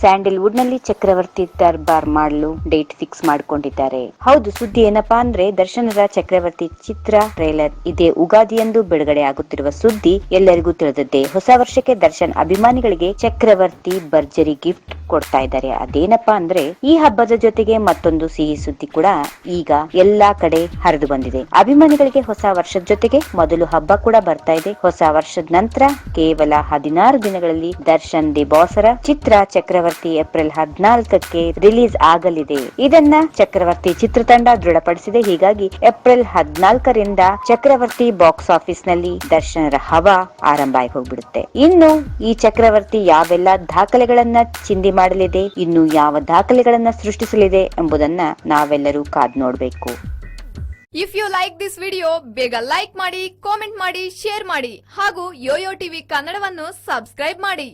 ಸ್ಯಾಂಡಲ್ವುಡ್ನಲ್ಲಿ ಚಕ್ರವರ್ತಿ ದರ್ಬಾರ್ ಮಾಡಲು date fix ಮಾಡಿಕೊಂಡಿದ್ದಾರೆ. ಹೌದು, ಸುದ್ದಿ ಏನಪ್ಪಾ ಅಂದ್ರೆ ದರ್ಶನರ ಚಕ್ರವರ್ತಿ ಚಿತ್ರ, ಟ್ರೇಲರ್ ಇದೇ ಉಗಾದಿಯಂದು ಬಿಡುಗಡೆ ಆಗುತ್ತಿರುವ ಸುದ್ದಿ ಎಲ್ಲರಿಗೂ ತಿಳಿದದ್ದೇ. ಹೊಸ ವರ್ಷಕ್ಕೆ ದರ್ಶನ್ ಅಭಿಮಾನಿಗಳಿಗೆ ಚಕ್ರವರ್ತಿ ಭರ್ಜರಿ ಗಿಫ್ಟ್. ಕೊಡ್ತಾ ಇದ್ದಾರೆ. ಅದೇನಪ್ಪಾ ಅಂದ್ರೆ ಈ ಹಬ್ಬದ ಜೊತೆಗೆ ಮತ್ತೊಂದು ಸಿಹಿ ಸುದ್ದಿ ಕೂಡ ಈಗ ಎಲ್ಲಾ ಕಡೆ ಹರಿದು ಬಂದಿದೆ. ಅಭಿಮಾನಿಗಳಿಗೆ ಹೊಸ ವರ್ಷದ ಜೊತೆಗೆ ಮೊದಲು ಹಬ್ಬ ಕೂಡ ಬರ್ತಾ ಇದೆ. ಹೊಸ ವರ್ಷದ ನಂತರ ಕೇವಲ ಹದಿನಾರು ದಿನಗಳಲ್ಲಿ ದರ್ಶನ್ ದಿ ಬಾಸರ ಚಿತ್ರ ಚಕ್ರವರ್ತಿ ಏಪ್ರಿಲ್ ಹದಿನಾಲ್ಕಕ್ಕೆ ರಿಲೀಸ್ ಆಗಲಿದೆ. ಇದನ್ನ ಚಕ್ರವರ್ತಿ ಚಿತ್ರತಂಡ ದೃಢಪಡಿಸಿದೆ. ಹೀಗಾಗಿ ಏಪ್ರಿಲ್ ಹದಿನಾಲ್ಕರಿಂದ ಚಕ್ರವರ್ತಿ ಬಾಕ್ಸ್ ಆಫೀಸ್ನಲ್ಲಿ ದರ್ಶನರ ಹವಾ ಆರಂಭ ಆಗಿ ಹೋಗ್ಬಿಡುತ್ತೆ. ಇನ್ನು ಈ ಚಕ್ರವರ್ತಿ ಯಾವೆಲ್ಲ ದಾಖಲೆಗಳನ್ನ ಚಿಂದಿ ಮಾಡಲಿದೆ. ಇನ್ನು ಯಾವ ದಾಖಲೆಗಳನ್ನ ಸೃಷ್ಟಿಸಲಿದೆ ಎಂಬುದನ್ನ ನಾವೆಲ್ಲರೂ ಕಾದ್ ನೋಡಬೇಕು. If you like this video ಬೇಗ ಲೈಕ್ ಮಾಡಿ ಕಾಮೆಂಟ್ ಮಾಡಿ ಶೇರ್ ಮಾಡಿ ಹಾಗೂ ಯೋಯೋ ಟಿವಿ ಕನ್ನಡವನ್ನು ಸಬ್ಸ್ಕ್ರೈಬ್ ಮಾಡಿ.